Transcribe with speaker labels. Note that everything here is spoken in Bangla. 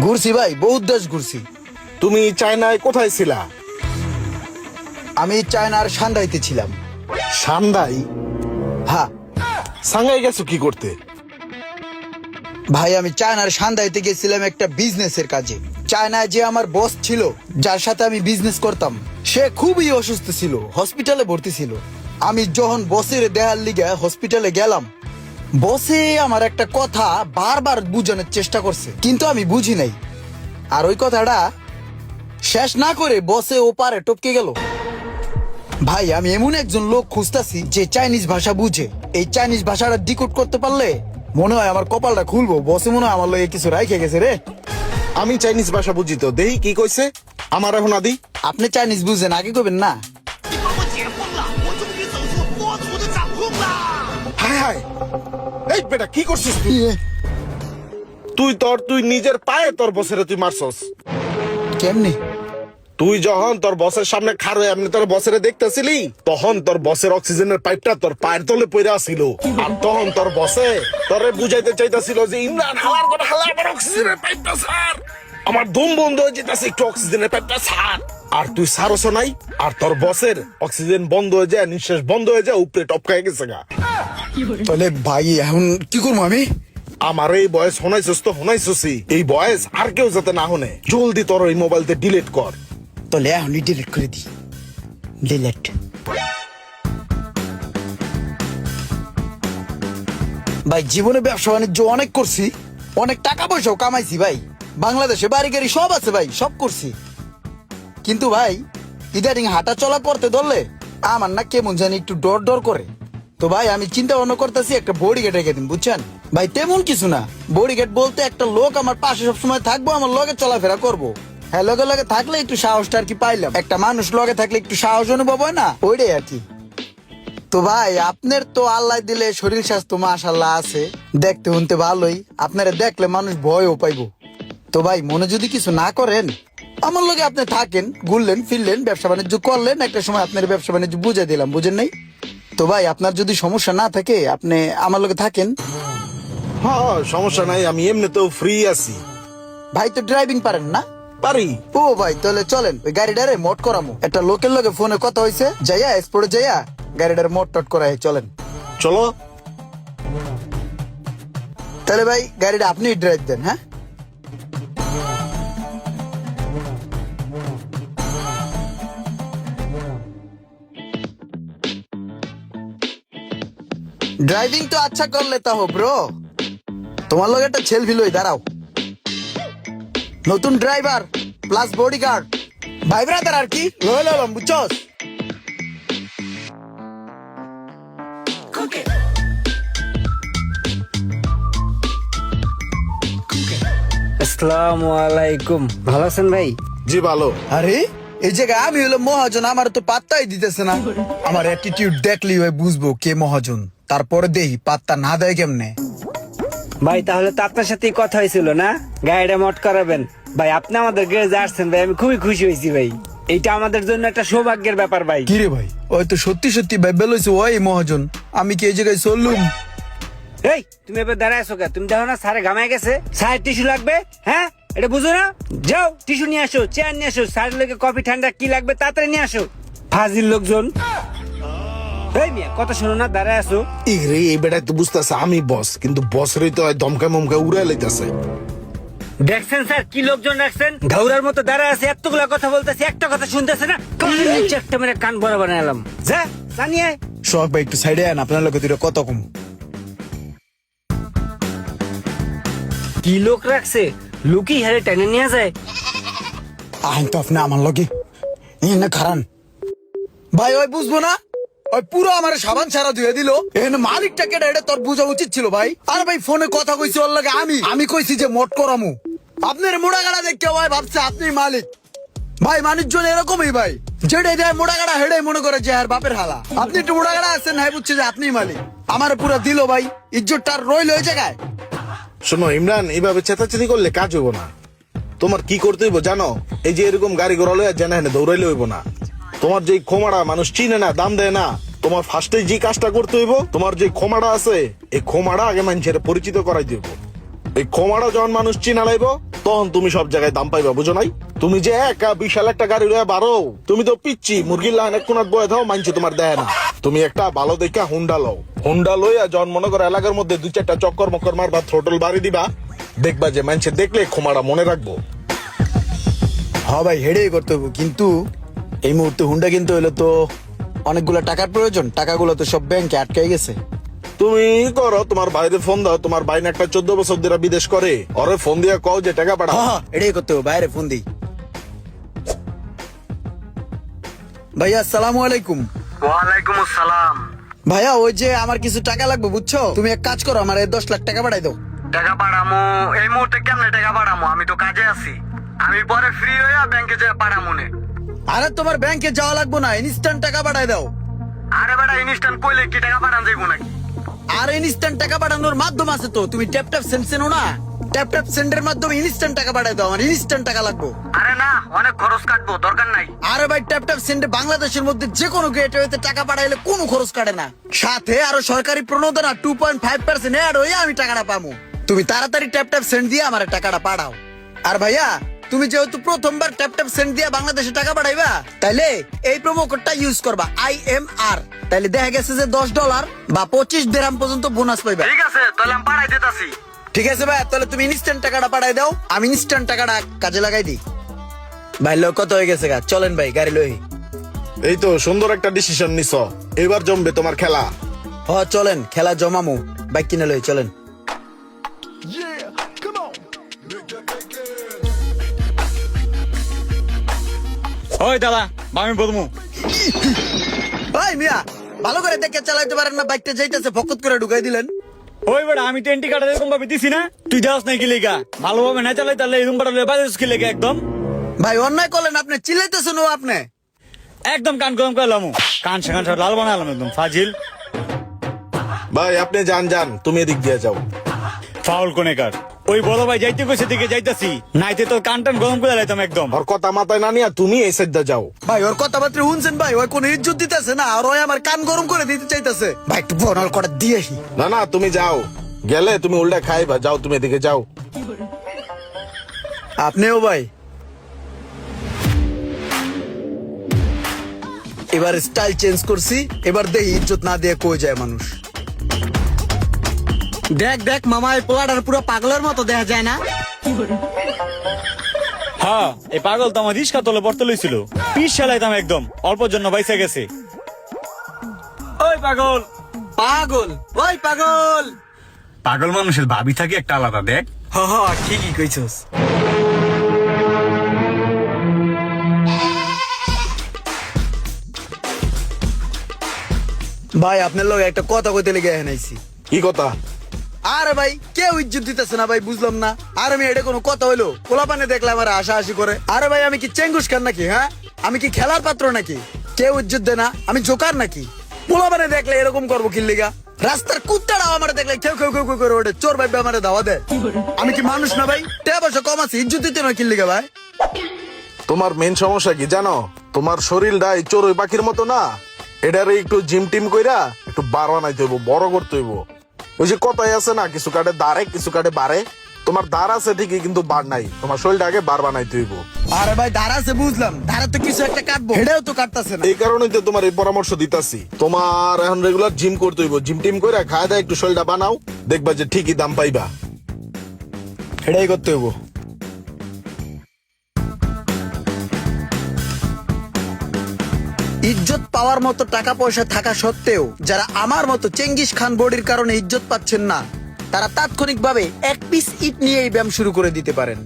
Speaker 1: ঘুরছি ভাই বহুত দেশ ঘুরছি।
Speaker 2: তুমি চায়নায় কোথায় ছিলা?
Speaker 1: আমি চায়নার সান্দাইতে ছিলাম।
Speaker 2: সান্দাই?
Speaker 1: হ্যাঁ।
Speaker 2: সাংহাই গেছো কি করতে?
Speaker 1: ভাই আমি চায়নার সান্দাইতে গেছিলাম একটা বিজনেসের কাজে। চায়নায় যে আমার বস ছিল যার সাথে আমি বিজনেস করতাম সে খুবই অসুস্থ ছিল হসপিটালে ভর্তি ছিল। আমি যখন বসের দেহার লিগে হসপিটালে গেলাম বসে আমার একটা কথা বারবার বুঝানোর চেষ্টা করছে কিন্তু আমি বুঝি নাই আর ওই কথাটা শেষ না করে বসে ওপারে টপকে গেল ভাই আমি এমন একজন লোক খুঁজতাছি যে চাইনিজ ভাষা বুঝে এই চাইনিজ ভাষাটা ডিকোড করতে পারলে মনে হয় আমার কপালটা খুলবো বসে মনে হয় আমার লোক কিছু রাইখে গেছে রে
Speaker 2: আমি চাইনিজ ভাষা বুঝি তো দেহি কি কইছে আমার এখন আদি
Speaker 1: আপনি চাইনিজ বুঝেন আগে কবেন না
Speaker 2: হায় হায় এই বেটা কি করছিস তুই? তুই তোর তুই নিজের পায়ে তোর বসেরে তুই মারছস।
Speaker 1: কেমনি?
Speaker 2: তুই যখন তোর বসের সামনে খার হয়ে এমনি তোর বসেরে দেখতেছিলি তখন তোর বসের অক্সিজেনের পাইপটা তোর পায়ের তলে আর তখন তোর বসে তোরে বুঝাইতে চাইতাছিল যে ইমরান হালার হালা আমার অক্সিজেনের পাইপটা ছাড়। আমার দম বন্ধ হয়ে যেতেছে একটু অক্সিজেনের পাইপটা ছাড়। আর তুই সারস নাই আর তোর বসের অক্সিজেন বন্ধ হয়ে যায় নিঃশ্বাস বন্ধ হয়ে যায় উপরে টপকায় গেছে গা।
Speaker 1: তাহলে ভাই এখন কি করব আমি?
Speaker 2: আমার এই বয়স শোনাইছস তো শোনাইছসই। এই বয়স আর কেউ যাতে না হনে জলদি তোর ওই মোবাইলতে ডিলিট কর।
Speaker 1: তাহলে এখনই ডিলিট করে দিই ডিলিট ভাই জীবনে ব্যবসা বাণিজ্য অনেক করছি। অনেক টাকা পয়সাও কামাইছি ভাই। বাংলাদেশে বাড়ি গাড়ি সব আছে ভাই সব করছি। কিন্তু ভাই ইদারিং হাঁটা চলা করতে ধরলে আমার না কেমন জানি একটু ডর ডর করে। তো ভাই, আমি চিন্তা ভাবনা করতেছি, একটা বডি গেট রেখে দিন, বুঝছেন? ভাই, তেমন কিছু না। বডি গেট বলতে একটা লোক আমার পাশে সবসময় থাকব, আমার লগে চলাফেরা করব। হ্যাঁ লগে লগে থাকলে একটু সাহসটা আর কি পাইলাম। একটা মানুষ লগে থাকলে একটু সাহস অনুভব হয় না? ওইটাই আর কি। তো ভাই, আপনার তো আল্লাহ দিলে শরীর স্বাস্থ্য মাশাল্লাহ আছে। দেখতে শুনতে ভালোই। আপনারা দেখলে মানুষ ভয়ও পাইবো। তো ভাই, মনে যদি কিছু না করেন, আমার লগে আপনি থাকেন, ঘুরলেন, ফিরলেন, ব্যবসা বাণিজ্য করলেন, একটা সময় আপনার ব্যবসা বাণিজ্য বুঝে দিলাম, বুঝেন নাই? তো ভাই আপনার যদি সমস্যা না থাকে আপনি আমার লগে থাকেন।
Speaker 2: হ্যাঁ সমস্যা নাই আমি এমনিতেও ফ্রি আছি।
Speaker 1: ভাই তো ড্রাইভিং পারেন না?
Speaker 2: পারি।
Speaker 1: ও ভাই তাহলে চলেন ওই গাড়িটারে মোট করামো। একটা লোকের লগে ফোনে কথা হয়েছে যাইয়া এক্সপোর্টে যাইয়া গাড়িটার মোট টট করাই চলেন।
Speaker 2: চলো।
Speaker 1: তাহলে ভাই গাড়িটা আপনি ড্রাইভ দেন হ্যাঁ? ড্রাইভিং তো আচ্ছা করলে তা হো ব্রো তোমার লগে একটা ছেল ফিল দাঁড়াও। নতুন ড্রাইভার প্লাস বডি গার্ড ভাই ব্রাদার আর কি? লয়ে ললাম বুঝছস?
Speaker 3: আসসালামু আলাইকুম। ভালো আছেন ভাই?
Speaker 2: জি ভালো।
Speaker 1: আরে এই জায়গায় আমি হলো মহাজন আমার তো পাত্তাই দিতেছে না। আমার অ্যাটিটিউড দেখলি হয় বুঝব কে মহাজন। তারপরে দেহি পাত্তা না দেয় কেমনে?
Speaker 3: ভাই তাহলে তো আপনার সাথেই কথা হয়েছিল না? গাড়িটা মট করাবেন। ভাই আপনি আমাদের গ্যারেজে আসছেন ভাই আমি খুবই খুশি হয়েছি ভাই। এইটা আমাদের জন্য একটা সৌভাগ্যের ব্যাপার ভাই।
Speaker 1: কিরে ভাই? ওই তো সত্যি সত্যি ভাই বেলইছে ওই মহাজন। আমি কি এই জায়গায় চললুম?
Speaker 3: এই তুমি এবার দাঁড়ায় আছো কে? তুমি দেখো না স্যারে ঘামায় গেছে। স্যার টিস্যু লাগবে হ্যাঁ? এটা বুঝো না? যাও টিস্যু নিয়ে আসো চেয়ার নিয়ে আসো স্যারের লোকে কফি ঠান্ডা কি লাগবে তাড়াতাড়ি নিয়ে আসো। ফাজিল লোকজন। এই মিয়া কথা শোনো না দাঁড়ায়
Speaker 2: এই তো বুঝতেছে আমি বস কিন্তু বসরই তো দমকা মমকা উড়ে লাইতেছে।
Speaker 3: দেখছেন স্যার কি লোকজন রাখছেন? মতো আছে এতগুলা কথা বলতেছে একটা কথা শুনতেছে না? কানের নিচে একটা মেরে কান বড় বানালাম যা জানিয়ে আয়।
Speaker 1: ভাই একটু সাইডে আন আপনার লোকে দুটো কত কম।
Speaker 3: কি লোক রাখছে? লুকি হারে টেনে নিয়ে যায়।
Speaker 1: আইন তো আপনি আমার লগে। না খারান। ভাই ওই বুঝব না? আপনি মালিক। ভাই আর হ্যাঁ আমার পুরো দিল ভাই। রইল ওই জায়গায়।
Speaker 2: শোনো, ইমরান, এইভাবে চেতাচেতি করলে কাজ হইব না। তোমার কি করতে হইব জানো? এই যে এরকম গাড়ি ঘোড়া লইয়া জানা দৌড়াইলে হইব না। তোমার যে খোমাড়া মানুষ চিনে না, দাম দেয় না, তোমার ফার্স্টে যে কাজটা করতে হইব, তোমার যে ক্ষমাটা আছে, এই ক্ষমাটা আগে মানুষের পরিচিত করাই দিব। এই ক্ষমাটা যখন মানুষ চিনা লাইব, তখন তুমি সব জায়গায় দাম পাইবা, বুঝো নাই? তুমি যে একা বিশাল একটা গাড়ি লয়ে বারো, তুমি তো পিচ্ছি, মুরগির লাইন এক কোনাত বয়ে থাও মানছে তোমার দেয় না। তুমি একটা ভালো দেখা হুন্ডা লও। হুন্ডা লইয়া যখন মনে করো এলাকার মধ্যে দুই চারটা চক্কর মক্কর মারবা, থ্রোটল বাড়ি দিবা, দেখবা যে মানুষে দেখলে ক্ষমাটা মনে রাখব।
Speaker 1: হ্যাঁ ভাই, হেডেই করতে কিন্তু এই মুহূর্তে হুন্ডা কিনতে হইলে তো অনেকগুলো টাকার প্রয়োজন টাকাগুলো তো সব ব্যাংকে আটকে গেছে।
Speaker 2: তুমি করো তোমার বাইরে ফোন দাও তোমার বাইরে একটা চোদ্দ বছর ধরে বিদেশ করে। ওরে ফোন দিয়ে কও যে টাকা পাঠাও।
Speaker 1: হ্যাঁ এটাই করতে হবে বাইরে ফোন দিই। ভাইয়া আসসালামু আলাইকুম।
Speaker 4: ওয়ালাইকুম আসসালাম।
Speaker 1: ভাইয়া ওই যে আমার কিছু টাকা লাগবে বুঝছ? তুমি এক কাজ করো আমার এই দশ লাখ টাকা পাঠাই দাও।
Speaker 4: টাকা পাঠামো এই মুহূর্তে কেমনে টাকা পাঠামো? আমি তো কাজে আছি। আমি পরে ফ্রি হইয়া ব্যাংকে যেয়ে পাঠামো নে।
Speaker 1: আরে তোমার ব্যাংকে যাওয়া লাগবে না ইনস্ট্যান্ট টাকা পাঠাই দাও।
Speaker 4: আরে বেটা ইনস্ট্যান্ট কইলে কি টাকা পাঠান যাইবো নাকি?
Speaker 1: আর ইনস্ট্যান্ট টাকা পাঠানোর মাধ্যম আছে তো তুমি ট্যাপ ট্যাপ সেন্ড চেনো না? ট্যাপ ট্যাপ সেন্ডের মাধ্যমে ইনস্ট্যান্ট টাকা পাঠাই দাও আমার ইনস্ট্যান্ট টাকা লাগবে।
Speaker 4: আরে না অনেক খরচ কাটবো দরকার নাই।
Speaker 1: আরে ভাই ট্যাপ ট্যাপ সেন্ডে বাংলাদেশের মধ্যে যে কোনো গেটওয়েতে টাকা পাঠাইলে কোনো খরচ কাটে না। সাথে আরও সরকারি প্রণোদনা two point five percent add হয়ে আমি টাকাটা পাবো তুমি তাড়াতাড়ি ট্যাপ ট্যাপ সেন্ড দিয়ে আমার টাকাটা পাঠাও। আর ভাইয়া তুমি যেহেতু প্রথমবার ট্যাপ ট্যাপ সেন্ড দিয়ে বাংলাদেশে টাকা পাঠাইবা তাইলে এই প্রোমো কোডটা ইউজ করবা আই এম আর তাইলে দেখা গেছে যে দশ ডলার বা পঁচিশ দেরাম পর্যন্ত বোনাস পাইবা।
Speaker 4: ঠিক আছে তাহলে আমি পাঠাই দিতেছি।
Speaker 1: ঠিক আছে ভাই তাহলে তুমি ইনস্ট্যান্ট টাকাটা পাঠাই দাও আমি ইনস্ট্যান্ট টাকাটা কাজে লাগাই দিই। ভাই লোক কত হয়ে গেছে গা? চলেন ভাই গাড়ি লই।
Speaker 2: এই তো সুন্দর একটা ডিসিশন নিছ। এবার জমবে তোমার খেলা।
Speaker 1: হ চলেন খেলা জমামু। বাইক কিনে লই চলেন।
Speaker 5: ওই দাদা আমি বলব
Speaker 1: ভাই মিয়া ভালো করে দেখে চালাইতে পারেন না বাইকটা যাইতেছে ফকত করে ঢুকাই দিলেন।
Speaker 5: ওই বেটা আমি টেন্টি কাটা এরকম ভাবে দিছি না তুই যাস নাই কি লেগা? ভালোভাবে না চালাই তাহলে এরকম কাটা বাজাস কি লেগা একদম?
Speaker 1: ভাই অন্যায় করলেন আপনি চিল্লাইতেছেন ও আপনি।
Speaker 5: একদম কান গরম করলাম কান সেখান সব লাল বানালাম একদম ফাজিল।
Speaker 2: ভাই আপনি যান যান তুমি এদিক দিয়ে যাও।
Speaker 5: ফাউল কোনে কার ওই বড় ভাই যাইতে কইছে দিকে যাইতাছি। নাইতে তোর কান টান গরম করে লাইতাম একদম।
Speaker 2: আর কথা মাথায় না নিয়া তুমি এই সাইডটা যাও।
Speaker 1: ভাই ওর কথাবার্তা শুনছেন ভাই? ওই কোন ইজ্জত দিতেছে না? আর ওই আমার কান গরম করে দিতে চাইতেছে। ভাই একটু বনল করে দিয়েছি
Speaker 2: না না তুমি যাও। গেলে তুমি উল্টা খাইবা যাও তুমি এদিকে যাও।
Speaker 1: আপনিও ভাই। এবার স্টাইল চেঞ্জ করছি এবার দেখি ইজ্জত না দিয়ে কই যায় মানুষ।
Speaker 6: দেখ দেখ মামা এই পোলাটার পুরো পাগলের মতো দেখা যায় না?
Speaker 5: হ্যাঁ এই পাগল তো আমার রিস্কা তলে পড়তে লইছিল। পিস চালাইতাম একদম অল্পর জন্য বাইসে গেছে। ওই পাগল।
Speaker 6: পাগল ওই পাগল।
Speaker 5: পাগল মানুষের ভাবি থাকে একটা আলাদা দেখ।
Speaker 6: হ হ ঠিকই কইছস।
Speaker 1: ভাই আপনার লোক একটা কথা কইতে লেগে হেনাইছি
Speaker 2: কি কথা?
Speaker 1: আরে ভাই, কেউ ইজ্জত দিতেছে না ভাই, বুঝলাম না। আর আমি এটা কোনো কথা হইল পোলাপানে দেখলে আমার আশা আশি করে। আরে ভাই, আমি কি চেঙ্গুস খান নাকি হ্যাঁ? আমি কি খেলার পাত্র নাকি? কেউ ইজ্জত দেয় না, আমি জোকার নাকি? পোলাপানে দেখলে এরকম করব কিল্লিগা রাস্তার কুত্তাটাও আমার দেখলে কেউ কেউ কেউ কেউ করে ওঠে, চোর ভাই আমার দাওয়া দেয়। আমি কি মানুষ না ভাই? তে বসে কম আছে, ইজ্জত দিতে না কিল্লিগা ভাই?
Speaker 2: তোমার মেন সমস্যা কি জানো? তোমার শরীরটা এই ওই পাখির মতো না? এটারে একটু জিম টিম কইরা একটু বার বানাইতে বড় করতে হইব। ওই যে কথাই আছে না কিছু কাটে দাঁড়ে কিছু কাটে বাড়ে। তোমার দাঁড় আছে ঠিকই কিন্তু বার নাই। তোমার শরীরটা আগে বার বানাইতে হইব।
Speaker 1: আরে ভাই দ্বার আছে বুঝলাম। দ্বারা তো কিছু একটা কাটবো। হেডেও তো কাটতাছে না।
Speaker 2: এই কারণেই তো তোমার এই পরামর্শ দিতাছি। তোমার এখন রেগুলার জিম করতে হইব। জিম টিম কইরা খায় দায় একটু শরীরটা বানাও দেখবা যে ঠিকই দাম পাইবা।
Speaker 1: এটাই করতে হইব। ইজ্জত পাওয়ার মতো টাকা পয়সা থাকা সত্ত্বেও যারা আমার মতো চেঙ্গিস খান বডির কারণে ইজ্জত পাচ্ছেন না, তারা তাৎক্ষণিকভাবে এক পিস ইট নিয়ে এই ব্যায়াম শুরু করে দিতে পারেন।